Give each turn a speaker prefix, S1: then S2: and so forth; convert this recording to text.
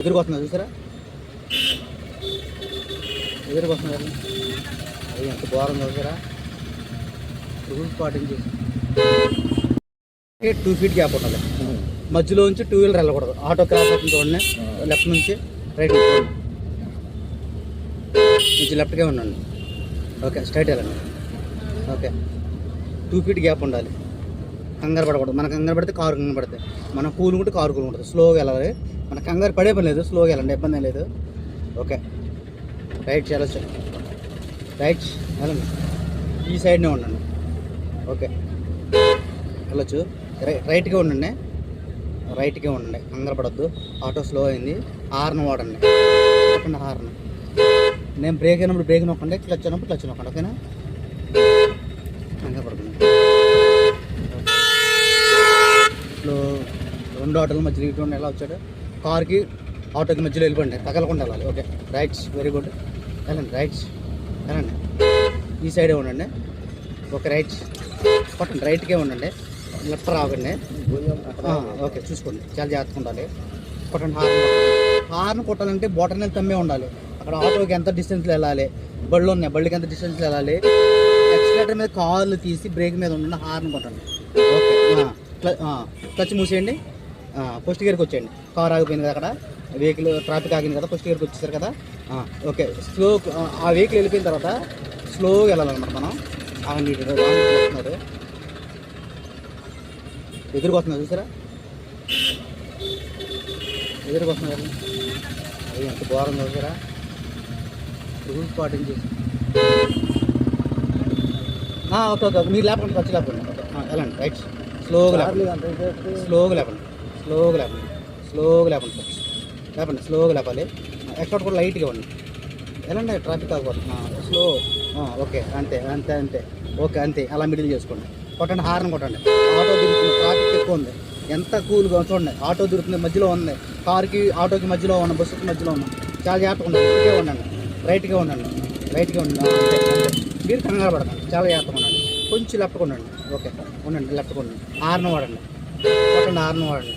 S1: ఎదురుకు వస్తున్నారు చూసారా? ఎదురుకు వస్తున్నారు అది ఎంత ఘోరం చూసారా? రూల్స్ పాటించి. టూ ఫీట్ గ్యాప్ ఉండాలి. మధ్యలో నుంచి టూ వీలర్ వెళ్ళకూడదు. ఆటో క్రాస్ అవుతుంది చూడండి. లెఫ్ట్ నుంచి రైట్ నుంచి లెఫ్ట్గా ఉండండి. ఓకే స్ట్రైట్ వెళ్ళండి. ఓకే. టూ ఫీట్ గ్యాప్ ఉండాలి. కంగారు పడకూడదు. మన కంగారు పడితే కారు కంగారు పడుతుంది మన కూలుకుంటే కారు కూలుకుంటుంది స్లోగా వెళ్ళాలి. మన కంగారు పడే పని లేదు స్లోగా వెళ్ళండి ఇబ్బంది లేదు. ఓకే. రైట్ వెళ్ళచ్చు రైట్ వెళ్ళండి. ఈ సైడ్నే ఉండండి. ఓకే. వెళ్ళొచ్చు. రై రైట్గా ఉండండి. రైట్గా ఉండండి. కంగారు పడద్దు. ఆటో స్లో అయింది. హార్న్ వాడండి. చెప్పండి హార్న్. నేను బ్రేక్ అయినప్పుడు బ్రేక్ నొక్కండి క్లచ్ అయినప్పుడు క్లచ్ నొక్కండి ఓకేనా? కంగారు పడుతుంది రెండు ఆటోల మధ్యలో ఇటు ఎలా వచ్చాడు? కార్కి ఆటోకి మధ్యలో వెళ్ళిపోండి. తగలకుండా వెళ్ళాలి. ఓకే. రైట్స్ వెరీ గుడ్ వెళ్ళండి. రైట్స్ వెళ్ళండి. ఈ సైడే ఉండండి. ఓకే రైట్స్ కొట్టండి రైట్కే ఉండండి. లెఫ్ట్ రాకండి ఓకే. చూసుకోండి. చాలా జాగ్రత్తగా ఉండాలి. కొట్టండి హార్న్ హార్న్ కొట్టాలంటే బోటర్ అనేది తమ్మే ఉండాలి. అక్కడ ఆటోకి ఎంత డిస్టెన్స్లో వెళ్ళాలి? బళ్ళు ఉన్నాయి. బళ్ళకి ఎంత డిస్టెన్స్లో వెళ్ళాలి? ఎక్స్లేటర్ మీద కాళ్ళు తీసి బ్రేక్ మీద ఉండండి. హార్న్ కొట్టండి. ఓకే. క్లచ్ మూసేయండి. ఆ, ఫస్ట్ గేర్కి వచ్చేయండి. కార్ ఆగిపోయింది కదా అక్కడ. వెహికల్ ట్రాఫిక్ ఆగింది కదా ఫస్ట్ గేర్కి వచ్చేసారు కదా. ఓకే స్లో ఆ వెహికల్ వెళ్ళిపోయిన తర్వాత స్లోగా వెళ్ళాలన్నమాట మనం. వస్తున్నారు. ఎదురుకు వస్తున్నారు చూసారా? ఎదురుకు వస్తున్నారు అది ఎంత ఘోరం చూసారా? రూల్స్ పాటించి ఓకే ఓకే మీరు లేపండి ఖర్చు లేపండి వెళ్ళండి రైట్ స్లోగా లేపండి. స్లోగా లేపండి. స్లోగా లేపండి స్లోగా లేపండి సార్. లేపండి స్లోగా లేపాలి ఎక్కడ కూడా లైట్గా ఇవ్వండి వెళ్ళండి ట్రాఫిక్ ఆగకూడదు స్లో. ఓకే. అంతే అంతే అంతే. ఓకే అంతే. అలా మిడిల్ చేసుకోండి. కొట్టండి హార్న్ కొట్టండి. ఆటో తిరుగుతుంది ట్రాఫిక్ ఎక్కువ ఉంది. ఎంత కూల్గా చూడండి. ఆటో తిరుగుతుంది మధ్యలో ఉంది. కార్కి ఆటోకి మధ్యలో ఉన్న బస్సుకి మధ్యలో ఉన్నాం చాలా జాగ్రత్తగా ఉండండి. రైట్గా ఉండండి. రైట్గా ఉండండి. రైట్గా ఉండండి. మీరు కంగారు పడకండి. చాలా జాగ్రత్తగా ఉండండి. కొంచెం లెఫ్ట్గా ఉండండి. ఓకే ఉండండి లెఫ్ట్గా ఉండండి. హార్న్ వాడండి. కొట్టండి హార్న్ వాడండి.